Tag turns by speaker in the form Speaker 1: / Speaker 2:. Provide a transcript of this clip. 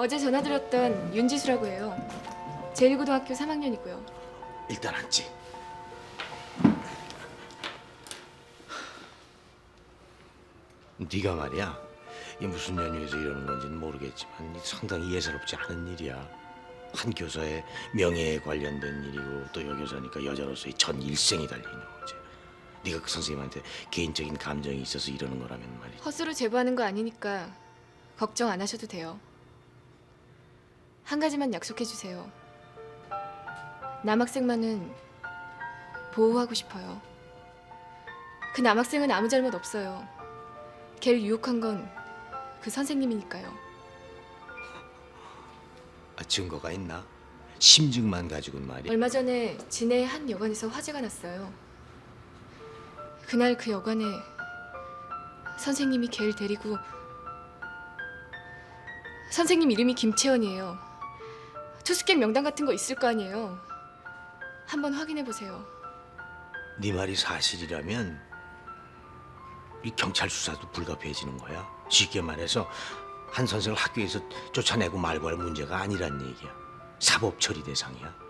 Speaker 1: 어제 전화드렸던 윤지수라고 해요. 제1고등학교 3학년이고요.
Speaker 2: 일단 앉지. 네가 말이야. 이 무슨 연유에서 이러는 건지는 모르겠지만 이 상당히 예사롭지 않은 일이야. 한 교사의 명예에 관련된 일이고 또 여교사니까 여자로서의 전 일생이 있는 거지. 네가 그 선생님한테 개인적인 감정이 있어서 이러는 거라면 말이지.
Speaker 1: 허수로 제보하는 거 아니니까 걱정 안 하셔도 돼요. 한 가지만 약속해 주세요. 남학생만은 보호하고 싶어요. 그 남학생은 아무 잘못 없어요. 걔를 유혹한 건 그 선생님이니까요.
Speaker 2: 아, 증거가 있나? 심증만 가지고는 말이야.
Speaker 1: 얼마 전에 진해의 한 여관에서 화재가 났어요. 그날 그 여관에 선생님이 걔를 데리고 선생님 이름이 김채원이에요. 투숙객 명단 같은 거 있을 거 아니에요. 한번 확인해 보세요.
Speaker 2: 네 말이 사실이라면 이 경찰 수사도 불가피해지는 거야. 쉽게 말해서 한 선생을 학교에서 쫓아내고 말고 할 문제가 아니란 얘기야. 사법 처리 대상이야.